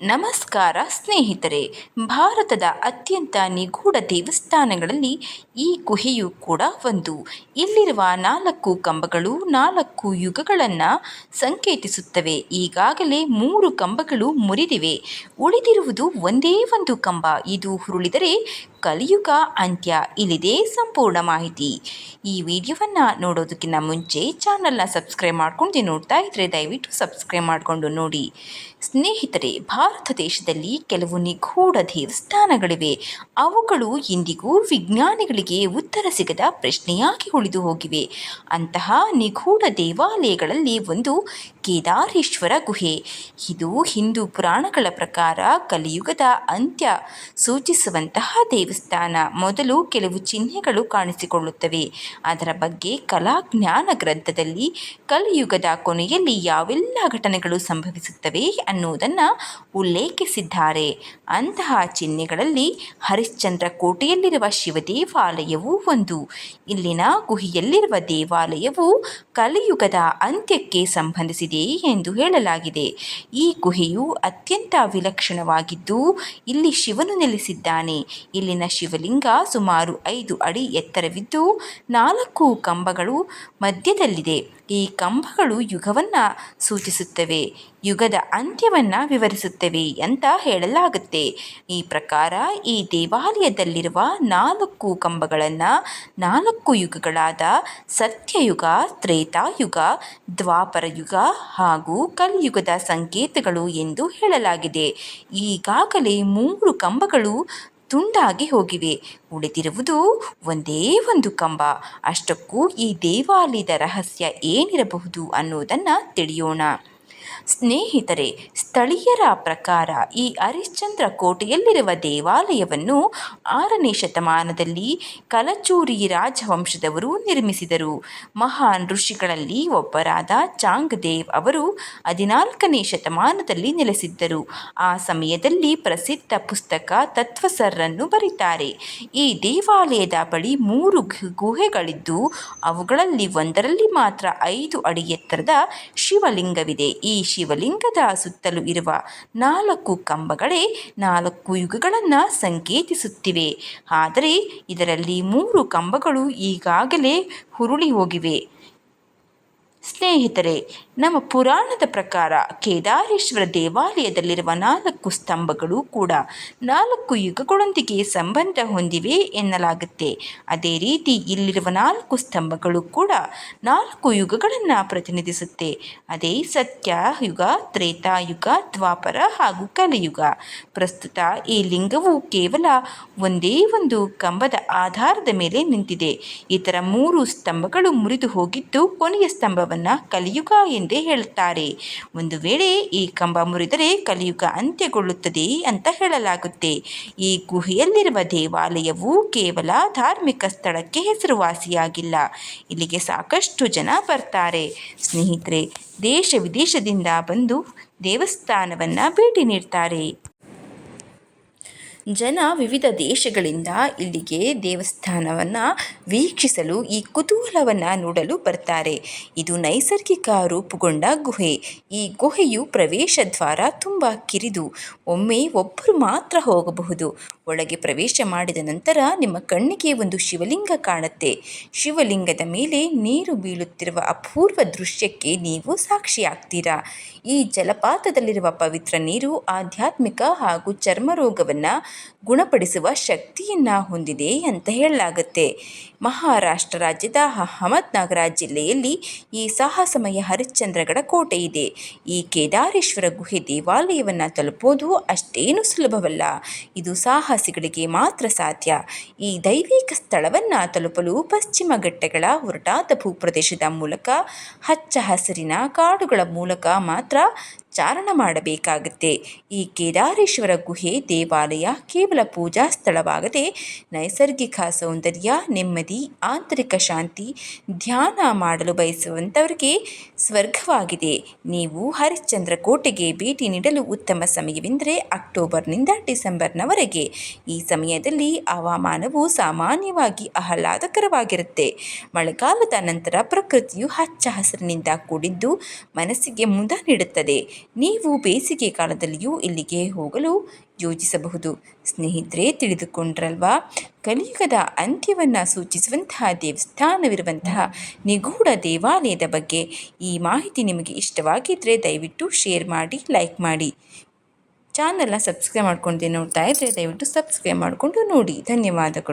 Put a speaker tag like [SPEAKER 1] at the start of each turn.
[SPEAKER 1] ನಮಸ್ಕಾರ ಸ್ನೇಹಿತರೆ, ಭಾರತದ ಅತ್ಯಂತ ನಿಗೂಢ ದೇವಸ್ಥಾನಗಳಲ್ಲಿ ಈ ಗುಹೆಯು ಕೂಡ ಒಂದು. ಇಲ್ಲಿರುವ ನಾಲ್ಕು ಕಂಬಗಳು ನಾಲ್ಕು ಯುಗಗಳನ್ನು ಸಂಕೇತಿಸುತ್ತವೆ. ಈಗಾಗಲೇ ಮೂರು ಕಂಬಗಳು ಮುರಿದಿವೆ. ಉಳಿದಿರುವುದು ಒಂದೇ ಒಂದು ಕಂಬ. ಇದು ಹುರುಳಿದರೆ ಕಲಿಯುಗ ಅಂತ್ಯ. ಇಲ್ಲಿದೆ ಸಂಪೂರ್ಣ ಮಾಹಿತಿ. ಈ ವಿಡಿಯೋವನ್ನು ನೋಡೋದಕ್ಕಿಂತ ಮುಂಚೆ ಚಾನಲ್ನ ಸಬ್ಸ್ಕ್ರೈಬ್ ಮಾಡ್ಕೊಂಡು ನೋಡ್ತಾ ಇದ್ದರೆ ದಯವಿಟ್ಟು ಸಬ್ಸ್ಕ್ರೈಬ್ ಮಾಡಿಕೊಂಡು ನೋಡಿ. ಸ್ನೇಹಿತರೆ ಭಾರತ ದೇಶದಲ್ಲಿ ಕೆಲವು ನಿಗೂಢ ದೇವಸ್ಥಾನಗಳಿವೆ. ಅವುಗಳು ಇಂದಿಗೂ ವಿಜ್ಞಾನಿಗಳಿಗೆ ಉತ್ತರ ಸಿಗದ ಪ್ರಶ್ನೆಯಾಗಿ ಉಳಿದು ಹೋಗಿವೆ ಅಂತಹ ನಿಗೂಢ ದೇವಾಲಯಗಳಲ್ಲಿ ಒಂದು ಕೇದಾರೇಶ್ವರ ಗುಹೆ. ಇದು ಹಿಂದೂ ಪುರಾಣಗಳ ಪ್ರಕಾರ ಕಲಿಯುಗದ ಅಂತ್ಯ. ಸೂಚಿಸುವಂತಹ ದೇವಸ್ಥಾನ. ಮೊದಲು ಕೆಲವು ಚಿಹ್ನೆಗಳು ಕಾಣಿಸಿಕೊಳ್ಳುತ್ತವೆ. ಅದರ ಬಗ್ಗೆ ಕಲಾಜ್ಞಾನ ಗ್ರಂಥದಲ್ಲಿ ಕಲಿಯುಗದ ಕೊನೆಯಲ್ಲಿ ಯಾವೆಲ್ಲ ಘಟನೆಗಳು ಸಂಭವಿಸುತ್ತವೆ ಅನ್ನುವುದನ್ನು ಉಲ್ಲೇಖಿಸಿದ್ದಾರೆ. ಅಂತಹ ಚಿಹ್ನೆಗಳಲ್ಲಿ ಹರಿಶ್ಚಂದ್ರ ಕೋಟೆಯಲ್ಲಿರುವ ಶಿವ ದೇವಾಲಯವೂ ಒಂದು. ಇಲ್ಲಿನ ಗುಹೆಯಲ್ಲಿರುವ ದೇವಾಲಯವು ಕಲಿಯುಗದ ಅಂತ್ಯಕ್ಕೆ ಸಂಬಂಧಿಸಿದೆ. ಎಂದು ಹೇಳಲಾಗಿದೆ. ಈ ಗುಹೆಯು ಅತ್ಯಂತ ವಿಲಕ್ಷಣವಾಗಿದ್ದು, ಇಲ್ಲಿ ಶಿವನು ನೆಲೆಸಿದ್ದಾನೆ. ಇಲ್ಲಿನ ಶಿವಲಿಂಗ ಸುಮಾರು ಐದು ಅಡಿ ಎತ್ತರವಿದ್ದು, ನಾಲ್ಕು ಕಂಬಗಳು ಮಧ್ಯದಲ್ಲಿದೆ. ಈ ಕಂಬಗಳು ಯುಗವನ್ನು ಸೂಚಿಸುತ್ತವೆ, ಯುಗದ ಅಂತ್ಯವನ್ನು ವಿವರಿಸುತ್ತವೆ ಅಂತ ಹೇಳಲಾಗುತ್ತೆ. ಈ ಪ್ರಕಾರ ಈ ದೇವಾಲಯದಲ್ಲಿರುವ ನಾಲ್ಕು ಕಂಬಗಳನ್ನು ನಾಲ್ಕು ಯುಗಗಳಾದ ಸತ್ಯಯುಗ, ತ್ರೇತಾಯುಗ ದ್ವಾಪರ ಯುಗ ಹಾಗೂ ಕಲಿಯುಗದ ಸಂಕೇತಗಳು ಎಂದು ಹೇಳಲಾಗಿದೆ. ಈಗಾಗಲೇ ಮೂರು ಕಂಬಗಳು ತುಂಡಾಗಿ ಹೋಗಿವೆ. ಉಳಿದಿರುವುದು ಒಂದೇ ಒಂದು ಕಂಬ. ಅಷ್ಟಕ್ಕೂ ಈ ದೇವಾಲಯದ ರಹಸ್ಯ ಏನಿರಬಹುದು ಅನ್ನೋದನ್ನು ತಿಳಿಯೋಣ. ಸ್ನೇಹಿತರೆ, ಸ್ಥಳೀಯರ ಪ್ರಕಾರ ಈ ಹರಿಶ್ಚಂದ್ರ ಕೋಟೆಯಲ್ಲಿರುವ ದೇವಾಲಯವನ್ನು ಆರನೇ ಶತಮಾನದಲ್ಲಿ ಕಲಚೂರಿ ರಾಜವಂಶದವರು ನಿರ್ಮಿಸಿದರು. ಮಹಾನ್ ಋಷಿಗಳಲ್ಲಿ ಒಬ್ಬರಾದ ಚಾಂಗ್ದೇವ್ ಅವರು ಹದಿನಾಲ್ಕನೇ ಶತಮಾನದಲ್ಲಿ ನೆಲೆಸಿದ್ದರು. ಆ ಸಮಯದಲ್ಲಿ ಪ್ರಸಿದ್ಧ ಪುಸ್ತಕ ತತ್ವಸರ್ರನ್ನು ಬರೀತಾರೆ. ಈ ದೇವಾಲಯದ ಬಳಿ ಮೂರು ಗುಹೆಗಳಿದ್ದು, ಅವುಗಳಲ್ಲಿ ಒಂದರಲ್ಲಿ ಮಾತ್ರ ಐದು ಅಡಿ ಎತ್ತರದ ಶಿವಲಿಂಗವಿದೆ. ಈ ಶಿವಲಿಂಗದ ಸುತ್ತಲೂ ಇರುವ ನಾಲ್ಕು ಕಂಬಗಳೇ ನಾಲ್ಕು ಯುಗಗಳನ್ನು ಸಂಕೇತಿಸುತ್ತಿವೆ. ಆದರೆ ಇದರಲ್ಲಿ ಮೂರು ಕಂಬಗಳು ಈಗಾಗಲೇ ಹುರುಳಿ ಹೋಗಿವೆ. ಸ್ನೇಹಿತರೆ, ನಮ್ಮ ಪುರಾಣದ ಪ್ರಕಾರ ಕೇದಾರೇಶ್ವರ ದೇವಾಲಯದಲ್ಲಿರುವ ನಾಲ್ಕು ಸ್ತಂಭಗಳು ಕೂಡ ನಾಲ್ಕು ಯುಗಗಳೊಂದಿಗೆ ಸಂಬಂಧ ಹೊಂದಿವೆ ಎನ್ನಲಾಗುತ್ತೆ. ಅದೇ ರೀತಿ ಇಲ್ಲಿರುವ ನಾಲ್ಕು ಸ್ತಂಭಗಳು ಕೂಡ ನಾಲ್ಕು ಯುಗಗಳನ್ನು ಪ್ರತಿನಿಧಿಸುತ್ತೆ. ಅದೇ ಸತ್ಯ, ಯುಗ ತ್ರೇತಾಯುಗ ದ್ವಾಪರ ಹಾಗೂ ಕಲಿಯುಗ. ಪ್ರಸ್ತುತ ಈ ಲಿಂಗವು ಕೇವಲ ಒಂದೇ ಒಂದು ಕಂಬದ ಆಧಾರದ ಮೇಲೆ ನಿಂತಿದೆ. ಇತರ ಮೂರು ಸ್ತಂಭಗಳು ಮುರಿದು ಹೋಗಿದ್ದು ಕೊನೆಯ ಸ್ತಂಭವನ್ನು ಕಲಿಯುಗ ಎಂದೇ ಹೇಳುತ್ತಾರೆ. ಒಂದು ವೇಳೆ ಈ ಕಂಬ ಮುರಿದರೆ ಕಲಿಯುಗ ಅಂತ್ಯಗೊಳ್ಳುತ್ತದೆ ಅಂತ ಹೇಳಲಾಗುತ್ತೆ. ಈ ಗುಹೆಯಲ್ಲಿರುವ ದೇವಾಲಯವು ಕೇವಲ ಧಾರ್ಮಿಕ ಸ್ಥಳಕ್ಕೆ ಹೆಸರುವಾಸಿಯಾಗಿಲ್ಲ. ಇಲ್ಲಿಗೆ ಸಾಕಷ್ಟು ಜನ ಬರ್ತಾರೆ. ಸ್ನೇಹಿತರೆ, ದೇಶ ವಿದೇಶದಿಂದ ಬಂದು ದೇವಸ್ಥಾನವನ್ನು ಭೇಟಿ ನೀಡ್ತಾರೆ. ಜನ ವಿವಿಧ ದೇಶಗಳಿಂದ ಇಲ್ಲಿಗೆ ದೇವಸ್ಥಾನವನ್ನು ವೀಕ್ಷಿಸಲು ಈ ಕುತೂಹಲವನ್ನು ನೋಡಲು ಬರ್ತಾರೆ. ಇದು ನೈಸರ್ಗಿಕ ರೂಪುಗೊಂಡ ಗುಹೆ. ಈ ಗುಹೆಯು ಪ್ರವೇಶ ದ್ವಾರ ತುಂಬ ಕಿರಿದು. ಒಮ್ಮೆ ಒಬ್ಬರು ಮಾತ್ರ ಹೋಗಬಹುದು. ಒಳಗೆ ಪ್ರವೇಶ ಮಾಡಿದ ನಂತರ ನಿಮ್ಮ ಕಣ್ಣಿಗೆ ಒಂದು ಶಿವಲಿಂಗ ಕಾಣುತ್ತೆ. ಶಿವಲಿಂಗದ ಮೇಲೆ ನೀರು ಬೀಳುತ್ತಿರುವ ಅಪೂರ್ವ ದೃಶ್ಯಕ್ಕೆ ನೀವು ಸಾಕ್ಷಿಯಾಗ್ತೀರಾ? ಈ ಜಲಪಾತದಲ್ಲಿರುವ ಪವಿತ್ರ ನೀರು ಆಧ್ಯಾತ್ಮಿಕ ಹಾಗೂ ಚರ್ಮ ರೋಗವನ್ನು ಗುಣಪಡಿಸುವ ಶಕ್ತಿಯನ್ನು ಹೊಂದಿದೆ ಅಂತ ಹೇಳಲಾಗುತ್ತೆ. ಮಹಾರಾಷ್ಟ್ರ ರಾಜ್ಯದ ಅಹಮದ್ನಗರ ಜಿಲ್ಲೆಯಲ್ಲಿ ಈ ಸಾಹಸಮಯ ಹರಿಶ್ಚಂದ್ರಗಡ ಕೋಟೆ ಇದೆ. ಈ ಕೇದಾರೇಶ್ವರ ಗುಹೆ ದೇವಾಲಯವನ್ನು ತಲುಪೋದು ಅಷ್ಟೇನು ಸುಲಭವಲ್ಲ. ಇದು ಸಾಹಸಿಗಳಿಗೆ ಮಾತ್ರ ಸಾಧ್ಯ. ಈ ದೈವಿಕ ಸ್ಥಳವನ್ನು ತಲುಪಲು ಪಶ್ಚಿಮ ಘಟ್ಟಗಳ ಹೊರಟಾದ ಭೂಪ್ರದೇಶದ ಮೂಲಕ ಹಚ್ಚ ಹಸಿರಿನ ಕಾಡುಗಳ ಮೂಲಕ ಮಾತ್ರ ಚಾರಣ ಮಾಡಬೇಕಾಗುತ್ತೆ. ಈ ಕೇದಾರೇಶ್ವರ ಗುಹೆ ದೇವಾಲಯ ಕೇವಲ ಪೂಜಾ ಸ್ಥಳವಾಗದೆ ನೈಸರ್ಗಿಕ ಸೌಂದರ್ಯ, ನೆಮ್ಮದಿ, ಆಂತರಿಕ ಶಾಂತಿ, ಧ್ಯಾನ ಮಾಡಲು ಬಯಸುವಂಥವರಿಗೆ ಸ್ವರ್ಗವಾಗಿದೆ. ನೀವು ಹರಿಶ್ಚಂದ್ರ ಕೋಟೆಗೆ ಭೇಟಿ ನೀಡಲು ಉತ್ತಮ ಸಮಯವೆಂದರೆ ಅಕ್ಟೋಬರ್ನಿಂದ ಡಿಸೆಂಬರ್ನವರೆಗೆ. ಈ ಸಮಯದಲ್ಲಿ ಹವಾಮಾನವು ಸಾಮಾನ್ಯವಾಗಿ ಆಹ್ಲಾದಕರವಾಗಿರುತ್ತೆ. ಮಳೆಗಾಲದ ನಂತರ ಪ್ರಕೃತಿಯು ಹಚ್ಚ ಹಸಿರಿನಿಂದ ಕೂಡಿದ್ದು ಮನಸ್ಸಿಗೆ ಮುದ ನೀಡುತ್ತದೆ. ನೀವು ಬೇಸಿಗೆ ಕಾಲದಲ್ಲಿಯೂ ಇಲ್ಲಿಗೆ ಹೋಗಲು ಯೋಜಿಸಬಹುದು. ಸ್ನೇಹಿತರೆ, ತಿಳಿದುಕೊಂಡ್ರಲ್ವಾ? ಕಲಿಯುಗದ ಅಂತ್ಯವನ್ನು ಸೂಚಿಸುವಂತಹ ದೇವಸ್ಥಾನವಿರುವಂತಹ ನಿಗೂಢ ದೇವಾಲಯದ ಬಗ್ಗೆ ಈ ಮಾಹಿತಿ ನಿಮಗೆ ಇಷ್ಟವಾಗಿದ್ದರೆ ದಯವಿಟ್ಟು ಶೇರ್ ಮಾಡಿ, ಲೈಕ್ ಮಾಡಿ. ಚಾನಲ್ನ ಸಬ್ಸ್ಕ್ರೈಬ್ ಮಾಡ್ಕೊಂಡು ನೋಡ್ತಾ ಇದ್ದರೆ ದಯವಿಟ್ಟು ಸಬ್ಸ್ಕ್ರೈಬ್ ಮಾಡಿಕೊಂಡು ನೋಡಿ. ಧನ್ಯವಾದಗಳು.